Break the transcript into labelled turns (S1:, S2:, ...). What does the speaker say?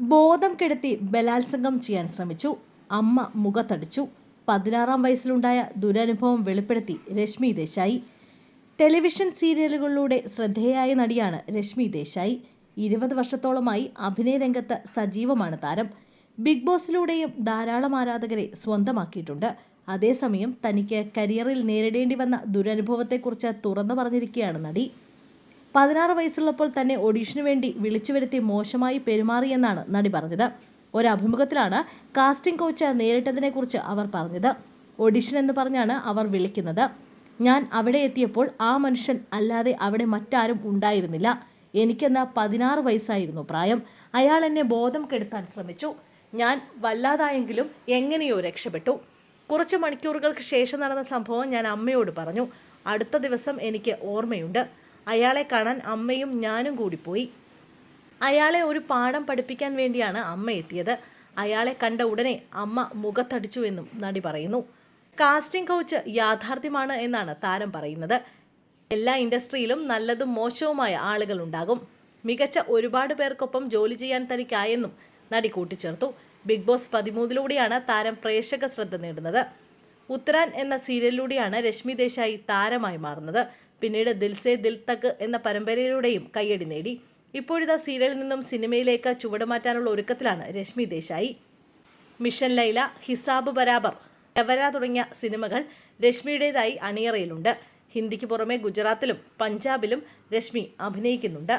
S1: ബോധം കെടുത്തി ബലാത്സംഗം ചെയ്യാൻ ശ്രമിച്ചു. അമ്മ മുഖത്തടിച്ചു. പതിനാറാം വയസ്സിലുണ്ടായ ദുരനുഭവം വെളിപ്പെടുത്തി രശ്മി ദേശായി. ടെലിവിഷൻ സീരിയലുകളിലൂടെ ശ്രദ്ധേയായ നടിയാണ് രശ്മി ദേശായി. ഇരുപത് വർഷത്തോളമായി അഭിനയ രംഗത്ത് സജീവമാണ് താരം. ബിഗ് ബോസിലൂടെയും ധാരാളം ആരാധകരെ സ്വന്തമാക്കിയിട്ടുണ്ട്. അതേസമയം തനിക്ക് കരിയറിൽ നേരിടേണ്ടി വന്ന ദുരനുഭവത്തെക്കുറിച്ച് തുറന്നു പറഞ്ഞിരിക്കുകയാണ് നടി. പതിനാറ് വയസ്സുള്ളപ്പോൾ തന്നെ ഓഡീഷനു വേണ്ടി വിളിച്ചു വരുത്തി മോശമായി പെരുമാറിയെന്നാണ് നടി പറഞ്ഞത്. ഒരു അഭിമുഖത്തിലാണ് കാസ്റ്റിംഗ് കോച്ച് നേരിട്ടതിനെക്കുറിച്ച് അവർ പറഞ്ഞത്. ഓഡീഷൻ എന്ന് പറഞ്ഞാണ് അവർ വിളിക്കുന്നത്. ഞാൻ അവിടെ എത്തിയപ്പോൾ ആ മനുഷ്യൻ അല്ലാതെ അവിടെ മറ്റാരും ഉണ്ടായിരുന്നില്ല. എനിക്കെന്ന പതിനാറ് വയസ്സായിരുന്നു പ്രായം. അയാൾ എന്നെ ബോധം കെടുത്താൻ ശ്രമിച്ചു. ഞാൻ വല്ലാതായെങ്കിലും എങ്ങനെയോ രക്ഷപ്പെട്ടു. കുറച്ച് മണിക്കൂറുകൾക്ക് ശേഷം നടന്ന സംഭവം ഞാൻ അമ്മയോട് പറഞ്ഞു. അടുത്ത ദിവസം എനിക്ക് ഓർമ്മയുണ്ട്. അയാളെ കാണാൻ അമ്മയും ഞാനും കൂടി പോയി. അയാളെ ഒരു പാഠം പഠിപ്പിക്കാൻ വേണ്ടിയാണ് അമ്മ എത്തിയത്. അയാളെ കണ്ട ഉടനെ അമ്മ മുഖത്തടിച്ചു എന്നും നടി പറയുന്നു. കാസ്റ്റിംഗ് കൗച്ച് യാഥാർത്ഥ്യമാണ് എന്നാണ് താരം പറയുന്നത്. എല്ലാ ഇൻഡസ്ട്രിയിലും നല്ലതും മോശവുമായ ആളുകൾ ഉണ്ടാകും. മികച്ച ഒരുപാട് പേർക്കൊപ്പം ജോലി ചെയ്യാൻ തനിക്കായെന്നും നടി കൂട്ടിച്ചേർത്തു. ബിഗ് ബോസ് പതിമൂന്നിലൂടെയാണ് താരം പ്രേക്ഷക ശ്രദ്ധ നേടുന്നത്. ഉത്തരാൻ എന്ന സീരിയലിലൂടെയാണ് രശ്മി ദേശായി താരമായി മാറുന്നത്. പിന്നീട് ദിൽസേ ദിൽ തക് എന്ന പരമ്പരയിലൂടെയും കയ്യടി നേടി. ഇപ്പോഴിതാ സീരിയലിൽ നിന്നും സിനിമയിലേക്ക് ചുവടുമാറ്റാനുള്ള ഒരുക്കത്തിലാണ് രശ്മി ദേശായി. മിഷൻ ലൈല ഹിസാബ് ബരാബർ എവര തുടങ്ങിയ സിനിമകൾ രശ്മിയുടേതായി അണിയറയിലുണ്ട്. ഹിന്ദിക്ക് പുറമെ ഗുജറാത്തിലും പഞ്ചാബിലും രശ്മി അഭിനയിക്കുന്നുണ്ട്.